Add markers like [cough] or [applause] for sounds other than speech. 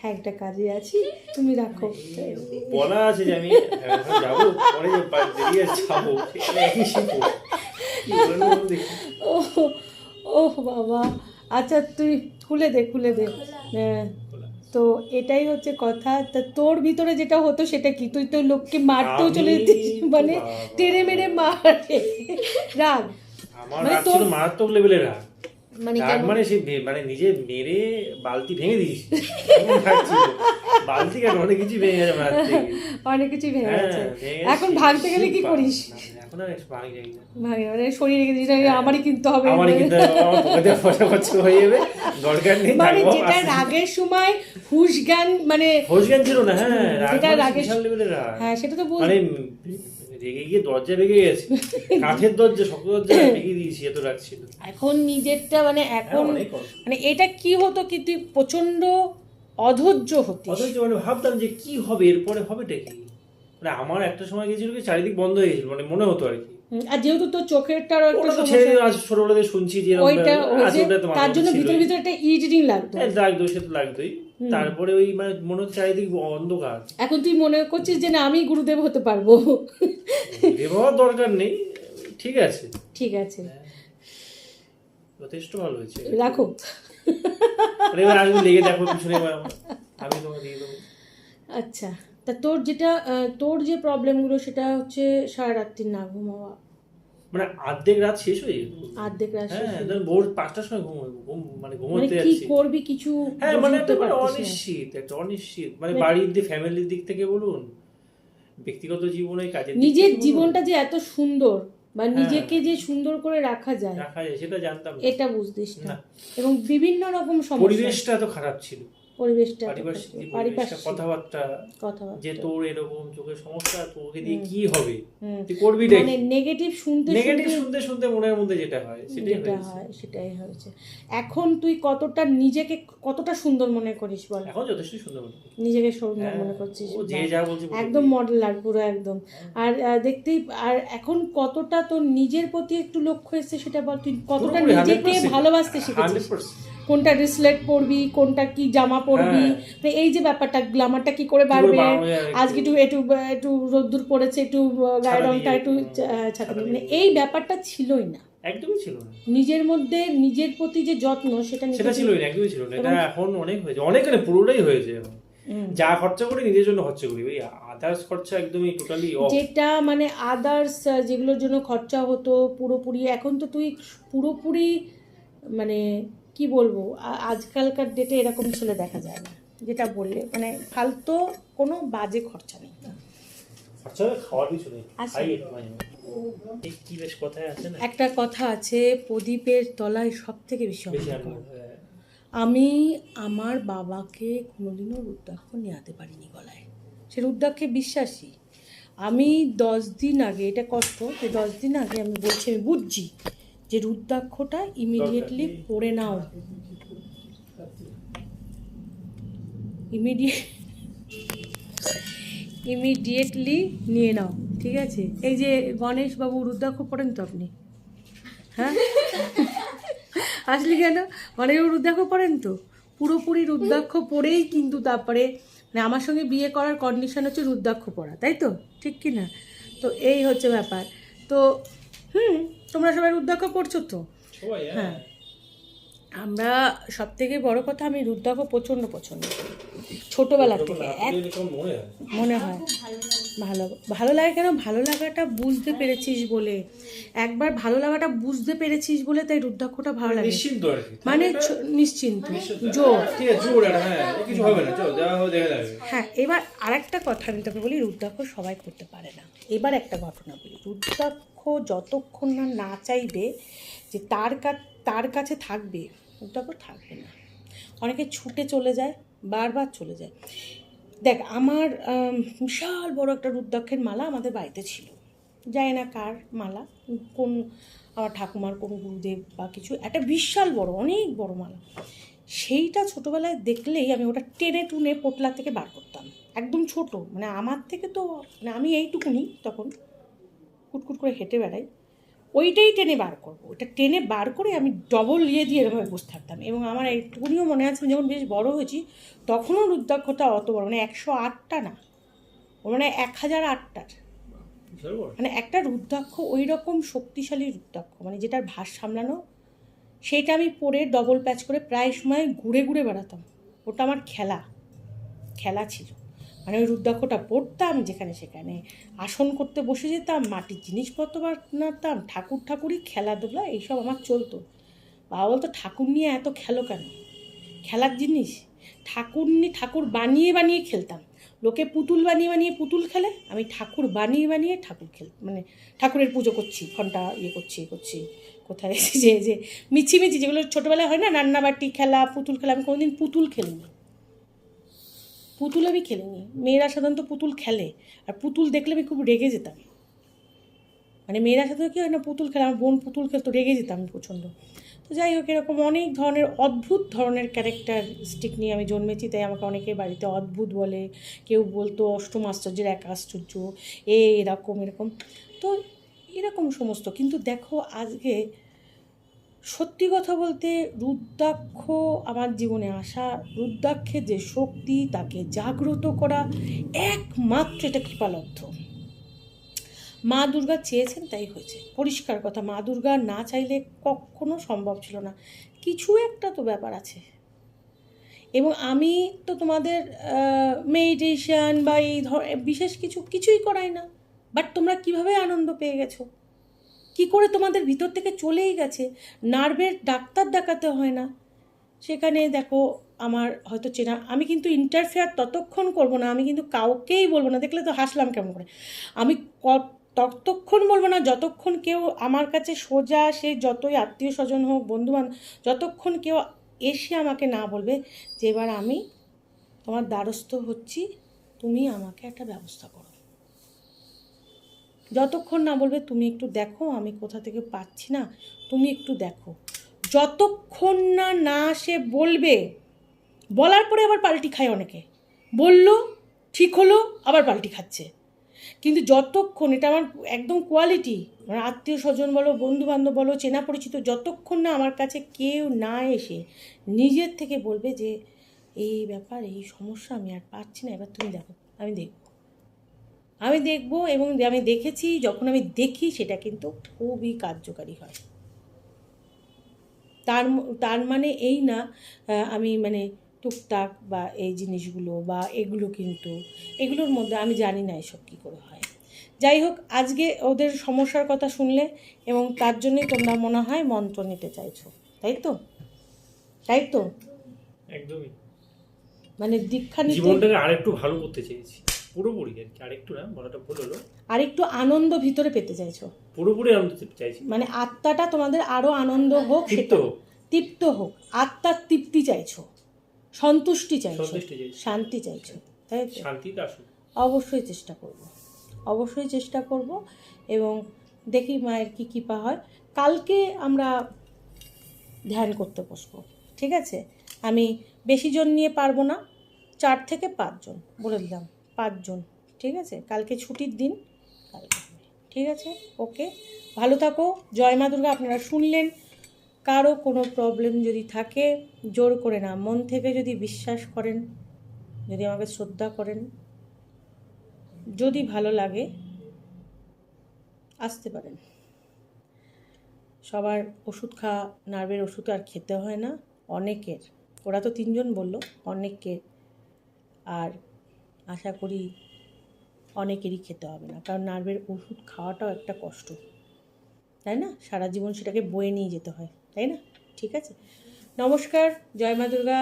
হ্যাঁ একটা কাজে আছি তুমি রাখো। বলা আছে যে আমি যাব পরে যে বেরিয়ে যাব। ও ও বাবা। আচ্ছা তুই খুলে দে খুলে দে। হ্যাঁ তো এটাই হচ্ছে কথা। তা তোর ভিতরে যেটা হতো সেটা কি? তুই তো লোককে মারতেও চলে যেতিস মানে। টেনে মেরে মারে। রাগ। মানে তোর- মারাত্মক লেভেলের রাগ। মানে মানে সে মানে নিজে মেরে বালতি ভেঙে। বালতি কেন? অনেক কিছু ভেঙে গেছে। অনেক কিছু ভেঙে হ্যাঁ, গেছে। এখন। ভাগতে গেলে কি করিস? এখন আর ভাঙি যাই না মানে শরীরে রেখে দিস আমারই কিনতে হবে। আমারই কিন্তু আমার পয়সা খরচ হয়ে যাবে দরকার নেই মানে থাকব, যেটা রাগের সময় হুশ মানে হোশ ছিল না হ্যাঁ যেটা মানে রাগের- হ্যাঁ সেটা তো বল মানে রেগে গিয়ে দরজা ভেঙে গেছে। [laughs] কাঠের দরজা শক্ত দরজা ভেঙে দিয়েছি এত রাখছিল এখন নিজেরটা মানে এখন হ্যাঁ, মানে এটা কি হতো কি তুই প্রচণ্ড অধৈর্য হতো অধৈর্য মানে ভাবতাম যে কি হবে এরপরে হবেটা কি? মানে আমার একটা সময় গেছিল কি চারিদিক বন্ধ হয়ে গেছিল মানে মনে হতো আর কি। আর যেহেতু তোর একটা সমস্যা আজ ছোটবেলা থেকে শুনছি যে ওইটা তার জন্য মধ্যে ভিতরে ভিতরে একটা ইরিটিং লাগতো। হ্যাঁ, লাগতো সে তো লাগতোই। তারপরে ওই মানে মনে হচ্ছে চারিদিক অন্ধকার। এখন তুই মনে করছিস যে না আমি গুরুদেব হতে পারব। ব্যবহার দরকার নেই ঠিক আছে। ঠিক আছে। যথেষ্ট ভালো হয়েছে। রাখো। এবার আসবে লেগে দেখো পিছনে আমি তোমাকে দিয়ে দেবো। আচ্ছা। তা তোর যেটা তোর যে প্রবলেমগুলো সেটা হচ্ছে সারা রাত্রি না ঘুমাওয়া। মানে অর্ধেক রাত শেষ হয়ে যেত আর্ধেক রাত শেষ হ্যাঁ ভোর পাঁচটার সময় ঘুম মানে মানে ঘুমোতে কি করবি কিছু হ্যাঁ মানে একটা মানে অনিশ্চিত একটা অনিশ্চিত। মানে বাড়ির দিক ফ্যামিলির দিক থেকে বলুন ব্যক্তিগত জীবনে দিক নিজের জীবনটা যে এত সুন্দর বা হ্যাঁ। নিজেকে যে সুন্দর করে রাখা যায় রাখা যায় সেটা জানতাম এটা বুঝতিস না। এবং বিভিন্ন রকম সমস্যা। পরিবেশটা এত খারাপ ছিল। পরিবেশটা পারিপার্শ্বিক কথাবার্তা যে তোর এরকম চোখের সমস্যা তোকে দিয়ে কি হবে? তুই করবি মানে নেগেটিভ শুনতে নেগেটিভ শুনতে শুনতে মনের মধ্যে যেটা হয় সেটাই হয় সেটাই হয়েছে। এখন তুই কতটা নিজেকে কতটা সুন্দর মনে করিস বল? এখন যথেষ্ট সুন্দর মনে হয়। নিজেকে সুন্দর হ্যাঁ, মনে করছিস যে যা বলছে একদম মডেল আর পুরো একদম। আর দেখতেই আর এখন কতটা তোর নিজের প্রতি একটু লক্ষ্য এসছে সেটা বল। তুই কতটা নিজেকে ভালোবাসতে শিখেছিস? 100% কোনটা রিসলেট পরবি কোনটা কি জামা পরবি? হ্যাঁ। এই যে ব্যাপারটা গ্লামারটা কি করে বাড়বে। আজকে একটু একটু একটু রোদ্দুর পড়েছে একটু গায়ের রংটা একটু ছাতা। মানে এই ব্যাপারটা ছিলই না। একদমই ছিল না। নিজের মধ্যে নিজের প্রতি যে যত্ন সেটা সেটা ছিলই না একদমই ছিল না। এটা এখন অনেক হয়েছে। অনেক মানে পুরোটাই হয়েছে যা খরচা করি নিজের জন্য খরচা করি। ওই আদার্স খরচা একদমই টোটালি যেটা মানে আদার্স যেগুলোর জন্য খরচা হতো পুরোপুরি এখন তো তুই পুরোপুরি মানে কি বলব? আজকালকার ডেটে এরকম ছেলে দেখা যায় না যেটা বললে। মানে ফালতু কোনো বাজে খরচা নেই। একটু কথা আছে প্রদীপের তলায় সব থেকে বেশি হ্যাঁ। আমি আমার বাবাকে কোনোদিনও রুদ্রাক্ষ নেওয়াতে পারিনি গলায়। সে রুদ্রাক্ষে বিশ্বাসী। আমি দশ দিন আগে এটা কষ্ট যে দশ দিন আগে আমি বলছি আমি বুঝছি যে রুদ্রাক্ষটা ইমিডিয়েটলি পড়ে নাও। ইমিডিয়েট ইমিডিয়েটলি নিয়ে নাও ঠিক আছে? এই যে গণেশ বাবু রুদ্রাক্ষ পড়েন তো আপনি? হ্যাঁ? আসলে কেন? অনেক রুদ্রাক্ষ পড়েন তো? পুরোপুরি রুদ্রাক্ষ পরেই কিন্তু তারপরে মানে আমার সঙ্গে বিয়ে করার কন্ডিশন হচ্ছে রুদ্রাক্ষ পড়া তাই তো? ঠিক কি না তো এই হচ্ছে ব্যাপার। তো হুম তোমরা সবাই রুদ্রাক্ষ পড়ছো তো? হ্যাঁ। হ্যাঁ। আমরা সব থেকে বড় কথা আমি রুদ্রাক্ষ প্রচণ্ড পছন্দ করি ছোটোবেলা থেকে। এক মনে হয়। ভালো ভালো লাগে কেন? ভালো লাগাটা বুঝতে পেরেছিস বলে। একবার ভালো লাগাটা বুঝতে পেরেছিস বলে তাই রুদ্রাক্ষটা ভালো লাগে। নিশ্চিন্ত মানে নিশ্চিন্ত। জোর হ্যাঁ এ কিছু হবে না চল যা হবে দেখা যাবে। হ্যাঁ এবার আরেকটা কথা আমি তোকে বলি রুদ্রাক্ষ সবাই করতে পারে না। এবার একটা ঘটনা বলি রুদ্রাক্ষ যতক্ষণ না না চাইবে যে তার তার কাছে থাকবে রুদ্রাক্ষ থাকবে না। অনেকে ছুটে চলে যায়, বারবার চলে যায়। দেখ, আমার বিশাল বড় একটা রুদ্রাক্ষের মালা আমাদের বাড়িতে ছিল। যায় না কার মালা, কোন, আমার ঠাকুমার, কোন গুরুদেব বা কিছু, একটা বিশাল বড়, অনেক বড় মালা। সেইটা ছোটোবেলায় দেখলেই আমি ওটা টেনে টুনে পোটলা থেকে বার করতাম। একদম ছোট মানে আমার থেকে তো মানে আমি এইটুকুনি তখন। কুটকুট করে হেঁটে বেড়াই ওইটাই টেনে বার করব। ওটা টেনে বার করে আমি ডবল ইয়ে দিয়ে এরকম বসে থাকতাম এবং আমার একটুকুনিও মনে আছে যখন বেশ বড় হয়েছি তখনও রুদ্রাক্ষটা অত বড় মানে একশো আটটা না ও মানে এক হাজার আটটার। মানে একটা রুদ্রাক্ষ ওই রকম শক্তিশালী রুদ্রাক্ষ মানে যেটার ভাস সামলানো সেইটা আমি পরে ডবল প্যাচ করে প্রায় সময় ঘুরে ঘুরে বেড়াতাম। ওটা আমার খেলা খেলা ছিল। মানে ওই রুদ্রাক্ষটা পড়তাম যেখানে সেখানে আসন করতে বসে যেতাম, মাটির জিনিসপত্র বানাতাম ঠাকুর ঠাকুরই খেলাধুলা, এইসব আমার চলতো। বাবা বলতো, ঠাকুর নিয়ে এত খেলো কেন? খেলার জিনিস। ঠাকুর নিয়ে ঠাকুর বানিয়ে বানিয়ে খেলতাম। লোকে পুতুল বানিয়ে বানিয়ে পুতুল খেলে, আমি ঠাকুর বানিয়ে বানিয়ে ঠাকুর খেল মানে ঠাকুরের পুজো করছি, ঘণ্টা ইয়ে করছি করছি। কোথায়? [laughs] যে যে মিছি মিছি যেগুলো ছোটোবেলায় হয় না, রান্নাবাটি খেলা, পুতুল খেলা, আমি কোনোদিন পুতুল খেলিনি। পুতুল আমি খেলিনি। মেয়েরা সাধারণত পুতুল খেলে। আর পুতুল দেখলে আমি খুব রেগে যেতাম। মানে মেয়েরা সাধারণত কী হয় না, পুতুল খেলে, আমার বোন পুতুল খেলতো, রেগে যেতাম আমি প্রচণ্ড। তো যাই হোক, এরকম অনেক ধরনের, অদ্ভুত ধরনের ক্যারেক্টারিস্টিক নিয়ে আমি জন্মেছি, তাই আমাকে অনেকে বাড়িতে অদ্ভুত বলে। কেউ বলতো, অষ্টম আশ্চর্যের এক আশ্চর্য, এ এরকম এরকম। তো এরকম সমস্ত। কিন্তু দেখো, আজকে সত্যি কথা বলতে রুদ্রাক্ষ আমার জীবনে আসা, রুদ্রাক্ষের যে শক্তি, তাকে জাগ্রত করা একমাত্র এটা কৃপালব্ধ। মা দুর্গা চেয়েছেন তাই হয়েছে। পরিষ্কার কথা, মা দুর্গা না চাইলে কখনো সম্ভব ছিল না। কিছু একটা তো ব্যাপার আছে। এবং আমি তো তোমাদের মেডিটেশন বা এই ধর, বিশেষ কিছু কিছুই করাই না। বাট তোমরা কীভাবে আনন্দ পেয়ে গেছো? কি করে তোমাদের ভিতর থেকে চলেই গেছে? নার্ভের ডাক্তার দেখাতে হয় না। সেখানে দেখো, আমার হয়তো চেনা, আমি কিন্তু ইন্টারফেয়ার ততক্ষণ করব না, আমি কিন্তু কাউকেই বলব না। দেখলে তো হাসলাম কেমন করে। আমি ততক্ষণ বলব না, যতক্ষণ কেউ আমার কাছে সোজা, সে যতই আত্মীয় স্বজন হোক বন্ধু বান্ধব যতক্ষণ কেউ এসে আমাকে না বলবে যে, এবার আমি তোমার দ্বারস্থ হচ্ছি, তুমি আমাকে একটা ব্যবস্থা করো। যতক্ষণ না বলবে, তুমি একটু দেখো, আমি কোথা থেকে পাচ্ছি না, তুমি একটু দেখো। যতক্ষণ না না সে বলবে, বলার পরে আবার পাল্টি খায় অনেকে। বলল, ঠিক হলো, আবার পাল্টি খাচ্ছে। কিন্তু যতক্ষণ, এটা আমার একদম কোয়ালিটি আমার আত্মীয় স্বজন বলো বন্ধু বান্ধব বলো, চেনা পরিচিত, যতক্ষণ না আমার কাছে কেউ না এসে নিজের থেকে বলবে যে, এই ব্যাপার, এই সমস্যা আমি আর পাচ্ছি না, এবার তুমি দেখো, আমি দেখব। আমি দেখব এবং আমি দেখেছি যখন আমি দেখি সেটা কিন্তু খুবই কার্যকারী হয়। তার তার মানে এই না আমি মানে টুকটাক বা এই জিনিসগুলো বা এগুলো কিন্তু এগুলোর মধ্যে আমি জানি না এসব কী করে হয়। যাই হোক আজকে ওদের সমস্যার কথা শুনলে এবং তার জন্যই তোমরা মনে হয় মন্ত্র নিতে চাইছো তাই তো? তাই তো? একদমই। মানে দীক্ষা নিতে জীবনটাকে আরেকটু ভালো করতে চেয়েছি। পুরোপুরি আর কি আরেকটু না বলাটা ভুল হলো। আর একটু আনন্দ ভিতরে পেতে চাইছো। পুরোপুরি আনন্দ পেতে চাইছি। মানে আত্মাটা তোমাদের আরও আনন্দ হোক তৃপ্ত হোক। তৃপ্ত হোক। আত্মার তৃপ্তি চাইছো সন্তুষ্টি চাইছো। শান্তি চাইছো তাই তো? শান্তিটা আসুক। অবশ্যই চেষ্টা করব। অবশ্যই চেষ্টা করব এবং দেখি মায়ের কী কৃপা হয়। কালকে আমরা ধ্যান করতে বসবো ঠিক আছে? আমি বেশি জন নিয়ে পারব না চার থেকে পাঁচজন বলে দিলাম। পাঁচজন, ঠিক আছে? কালকে ছুটির দিন। কালকে। ঠিক আছে? ওকে। ভালো থাকো। জয় মা দুর্গা, আপনারা শুনলেন। কারও কোনো প্রবলেম যদি থাকে, জোর করে না। মন থেকে যদি বিশ্বাস করেন, যদি আমাকে শ্রদ্ধা করেন, যদি ভালো লাগে, আসতে পারেন। সবার ওষুধ খাওয়া নার্ভের ওষুধ আর খেতে হয় না। অনেকের। ওরা তো তিনজন বলল অনেকের আর আশা করি অনেকেরই খেতে হবে না। কারণ নার্ভের ওষুধ খাওয়াটাও একটা কষ্ট। তাই না? সারা জীবন সেটাকে বয়ে নিয়ে যেতে হয়। তাই না? ঠিক আছে? নমস্কার, জয় মা দুর্গা।